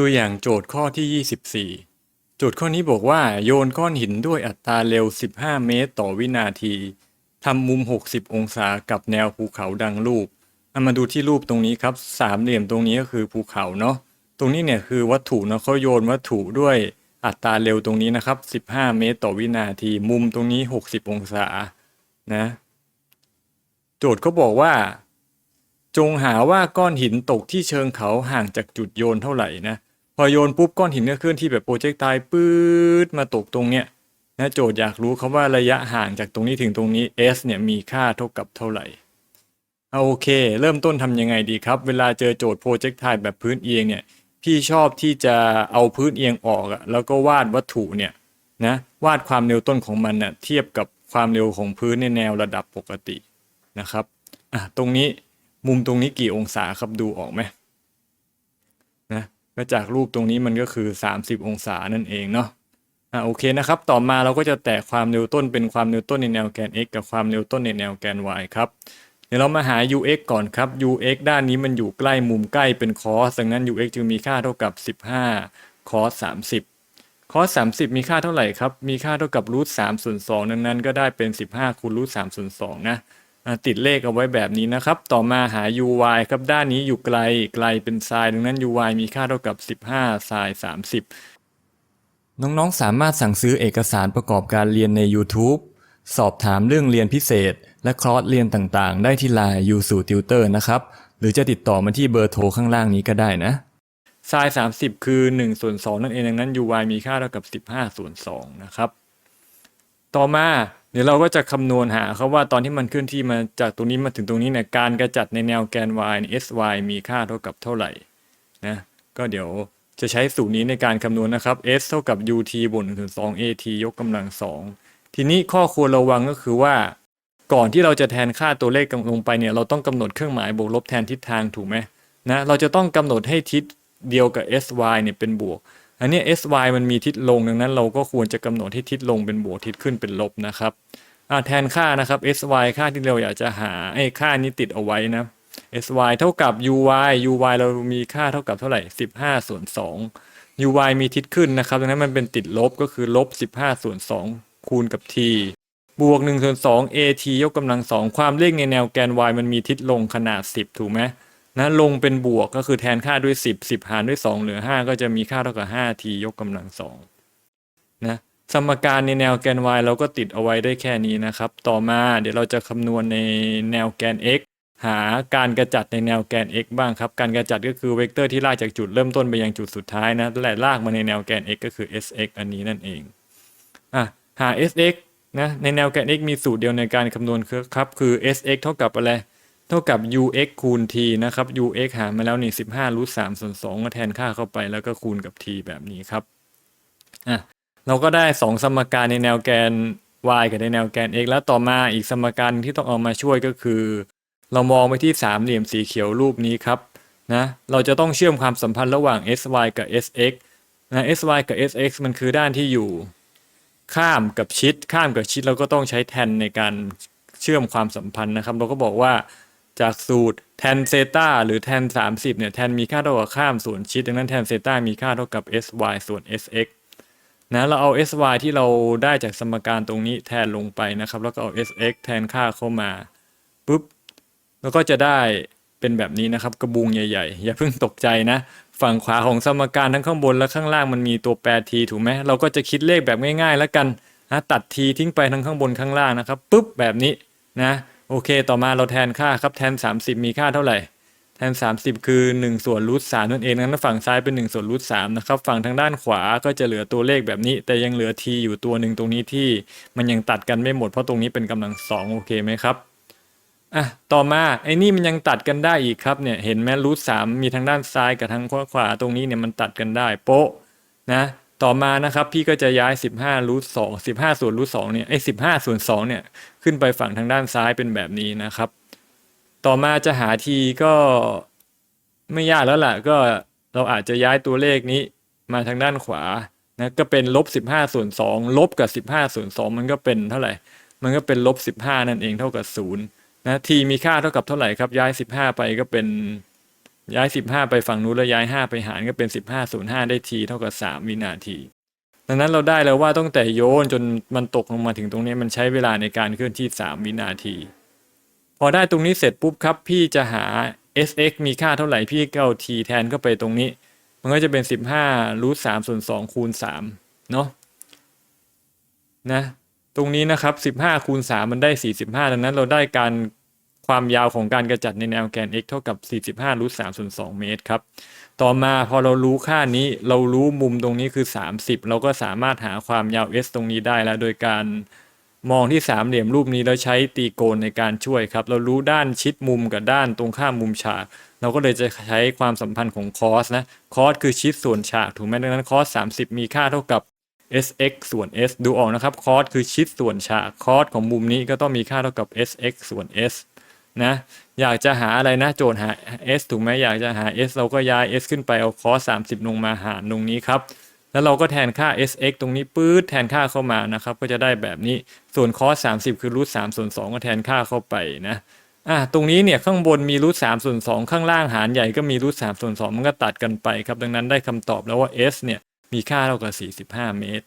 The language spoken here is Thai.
ตัวอย่างโจทย์ข้อที่ 24 โจทย์ข้อนี้บอกว่าโยนก้อนหินด้วยอัตราเร็ว 15 เมตร ต่อวินาทีทำมุม 60 องศากับแนวภูเขาดังรูปเอามาดูที่รูปตรงนี้ครับ สามเหลี่ยมตรงนี้ก็คือภูเขาเนาะ ตรงนี้เนี่ยคือวัตถุเนาะเขาโยนวัตถุด้วยอัตราเร็วตรงนี้นะครับ 15 เมตร ต่อวินาที มุมตรงนี้ 60 องศา นะ โจทย์ก็บอกว่า จงหาว่าก้อนหินตกที่เชิงเขาห่างจากจุดโยนเท่าไหร่นะ พอโยนปุ๊บก้อนหินก็เคลื่อนที่แบบโปรเจกต์ไตล์ปื๊ดมาตกตรงเนี้ยนะโจทย์อยากรู้ครับว่าระยะห่างจากตรงนี้ถึงตรงนี้ s เนี่ยมีค่าเท่ากับเท่าไหร่เอาโอเค เริ่มต้นทำยังไงดีครับ เวลาเจอโจทย์โปรเจกต์ไทล์แบบพื้นเอียงเนี่ยพี่ชอบที่จะเอาพื้นเอียงออกอะแล้วก็วาดวัตถุเนี่ยนะวาดความเร็วต้นของมันเน่ะเทียบกับความเร็วของพื้นในแนวระดับปกตินะครับอะตรงนี้มุมตรงนี้กี่องศาครับดูออกไหม ก็จากรูปตรงนี้มันก็คือ 30 องศานั่นเองเนาะอะโอเคนะครับ ต่อมาเราก็จะแตะความเร็วต้นเป็นความเร็วต้นในแนวแกน x กับความเร็วต้นในแนวแกน y ครับเดี๋ยวเรามาหา ux ก่อนครับ ux ด้านนี้มันอยู่ใกล้มุมใกล้เป็น cos ดังนั้น ux จึงมีค่าเท่ากับ 15 cos 30 cos 30 มีค่าเท่าไหร่ครับ มีค่าเท่ากับ root 3ส่วน2ดังนั้นก็ได้เป็น 15คูณ root 3ส่วน2นะ ติดเลขเอาไว้แบบนี้นะครับ ต่อมาหา uy ครับ ด้านนี้อยู่ไกล ไกลเป็น sin ดังนั้น uy มีค่าเท่ากับ 15 sin 30 น้องๆ สามารถสั่งซื้อเอกสารประกอบการเรียนใน YouTube สอบถามเรื่องเรียนพิเศษ และคลอร์สเรียนต่างๆ ได้ที่ Line ยูสูติวเตอร์นะครับ หรือจะติดต่อมาที่เบอร์โทรข้างล่างนี้ก็ได้นะไซน์30 คือ1ส่วน2นั่นเองดังนั้น uy มีค่าเท่ากับ 15ส่วน2นะครับ ต่อมาเดี๋ยวเราก็จะคำนวณหาครับว่าตอนที่มันเคลื่อนที่มาจากตรงนี้มาถึงตรงนี้เนี่ยการกระจัดในแนวแกน y เนี่ย sy มีค่าเท่ากับเท่าไหร่นะก็เดี๋ยวจะใช้สูตรนี้ในการคำนวณนะครับ s เท่ากับ ut บวก1ถึง2 at ยกกำลัง 2 ทีนี้ข้อควรระวังก็คือว่า ก่อนที่เราจะแทนค่าตัวเลขลงไปเนี่ยเราต้องกำหนดเครื่องหมายบวกลบแทนทิศทางถูกไหมนะเราจะต้องกำหนดให้ทิศเดียวกับ sy เนี่ยเป็นบวก อันนี้ sy มันมีทิศลงดังนั้น เราก็ควรจะกำหนดให้ทิศลงเป็นบวกทิศขึ้นเป็นลบนะครับอ่าแทนค่านะครับ sy ค่าที่เราอยากจะหาไอ้ค่านี้ติดเอาไว้นะ sy เท่ากับ uy uy เรามีค่าเท่ากับเท่าไหร่ 15 ส่วน 2 uy มีทิศขึ้นนะครับดังนั้นมันเป็นติดลบก็คือลบ 15 ส่วน 2 คูณกับ t บวก1ส่วน2 at ยกกำลัง 2 ความเลขในแนวแกน y มันมีทิศลงขนาด 10 ถูกไหม นะลงเป็นบวกก็คือแทนค่าด้วย 10 10 หารด้วย 2 เหลือ 5 ก็จะมีค่าเท่ากับ 5t ยกกำลัง2นะสมการในแนวแกน y เราก็ติดเอาไว้ได้แค่นี้นะครับ ต่อมาเดี๋ยวเราจะคำนวณในแนวแกน x หาการกระจัดในแนวแกน x บ้างครับ การกระจัดก็คือเวกเตอร์ที่ลากจากจุดเริ่มต้นไปยังจุดสุดท้ายนะและลากมาในแนวแกน x ก็คือ sx อันนี้นั่นเองอะหา sx นะในแนวแกน x มีสูตรเดียวในการคำนวณครับคือ sx เท่ากับอะไร เท่ากับ ux คูณ t นะครับ ux หามาแล้วนี่15รูท3ส่วน2ก็แทนค่าเข้าไปแล้วก็คูณกับ t แบบนี้ครับอะเราก็ได้2สมการในแนวแกน y กับในแนวแกน x แล้วต่อมาอีกสมการที่ต้องเอามาช่วยก็คือ เรามองไปที่สามเหลี่ยมสีเขียวรูปนี้ครับนะเราจะต้องเชื่อมความสัมพันธ์ระหว่าง sy กับ sx นะ sy กับ sx มันคือด้านที่อยู่ ข้ามกับชิด ข้ามกับชิดเราก็ต้องใช้แทนในการเชื่อมความสัมพันธ์นะครับ เราก็บอกว่า จากสูตรแทนเซตาหรือแทน 30เนี่ยแทนมีค่าเท่ากับข้ามส่วนชิดดังนั้นแทนเซตามีค่าเท่ากับ sy ส่วน sx นะเราเอา sy ที่เราได้จากสมการตรงนี้แทนลงไปนะครับ แล้วก็เอา sx แทนค่าเข้ามาปุ๊บแล้วก็จะได้เป็นแบบนี้นะครับ กระบุงใหญ่ๆ อย่าเพิ่งตกใจนะ ฝั่งขวาของสมการทั้งข้างบนและข้างล่างมันมีตัวแปร t ถูกไหมเราก็จะคิดเลขแบบง่ายๆ แล้วกันนะตัด t ทิ้งไปทั้งข้างบนข้างล่างนะครับปุ๊บแบบนี้นะ โอเค ต่อมาเราแทนค่าครับแทน 30 มีค่าเท่าไหร่ แทน 30 คือ 1 ส่วนรูท3นั่นเองนั้นฝั่งซ้ายเป็น 1 ส่วนรูท3นะครับฝั่งทางด้านขวาก็จะเหลือตัวเลขแบบนี้ แต่ยังเหลือ t อยู่ตัวหนึ่งตรงนี้ที่มันยังตัดกันไม่หมดเพราะตรงนี้เป็นกำลังสองโอเคไหมครับอะต่อมาไอ้นี่มันยังตัดกันได้อีกครับเนี่ยเห็นไหมรูทสามมีทางด้านซ้ายกับทางขวาตรงนี้เนี่ยมันตัดกันได้โป๊ะนะ ต่อมานะครับพี่ก็จะย้าย 15รูทสอง15ส่วนรูทสองเนี่ยไอ้15ส่วน2เนี่ยขึ้นไปฝั่งทางด้านซ้ายเป็นแบบนี้นะครับ ต่อมาจะหาทีก็ไม่ยากแล้วล่ะก็เราอาจจะย้ายตัวเลขนี้มาทางด้านขวานะก็เป็นลบ15ส่วน2ลบกับ15ส่วน2มันก็เป็นเท่าไหร่ มันก็เป็นลบ15นั่นเองเท่ากับ0นะ t มีค่าเท่ากับเท่าไหร่ครับย้าย15ไปก็เป็น ย้าย 15 ไปฝั่งนู้นแล้วย้าย 5 ไปหารก็เป็น 15ส่วน5ได้ t เท่ากับ 3 วินาที ดังนั้นเราได้แล้วว่าตั้งแต่โยนจนมันตกลงมาถึงตรงนี้มันใช้เวลาในการเคลื่อนที่ 3 วินาที พอได้ตรงนี้เสร็จปุ๊บครับ พี่จะหา sx มีค่าเท่าไหร่พี่ก็เอา t แทนเข้าไปตรงนี้ มันก็จะเป็น 15รูท3ส่วน2คูณ3เนาะนะตรงนี้นะครับ 15คูณ3มันได้ 45 ดังนั้นเราได้การ ความยาวของการกระจัดในแนวแกน x เท่ากับ 45รูท3ส่วน2เมตรครับ ต่อมาพอเรารู้ค่านี้เรารู้มุมตรงนี้คือ 30 เราก็สามารถหาความยาว s ตรงนี้ได้แล้ว โดยการมองที่สามเหลี่ยมรูปนี้แล้วใช้ตีโกณในการช่วยครับ เรารู้ด้านชิดมุมกับด้านตรงข้ามมุมฉาก เราก็เลยจะใช้ความสัมพันธ์ของคอสนะคอสคือชิดส่วนฉากถูกไหมดังนั้นคอส30 มีค่าเท่ากับ sx ส่วน s ดูออกนะครับคอสคือชิดส่วนฉากคอสของมุมนี้ก็ต้องมีค่าเท่ากับ sx ส่วน s นะอยากจะหาอะไรนะโจทย์หา s ถูกไหมอยากจะหา s เราก็ย้าย s ขึ้นไปเอา cos 30 ลงมาหารตรงนี้ครับ แล้วเราก็แทนค่า sx ตรงนี้ปื๊ดแทนค่าเข้ามานะครับ ก็จะได้แบบนี้ส่วน cos 30 คือรูท3ส่วน2ก็แทนค่าเข้าไปนะอะตรงนี้เนี่ยข้างบนมีรูท3ส่วน2ข้างล่างหารใหญ่ก็มีรูท3ส่วน2มันก็ตัดกันไปครับดังนั้นได้คำตอบแล้วว่า s เนี่ยมีค่าเท่ากับ 45 เมตร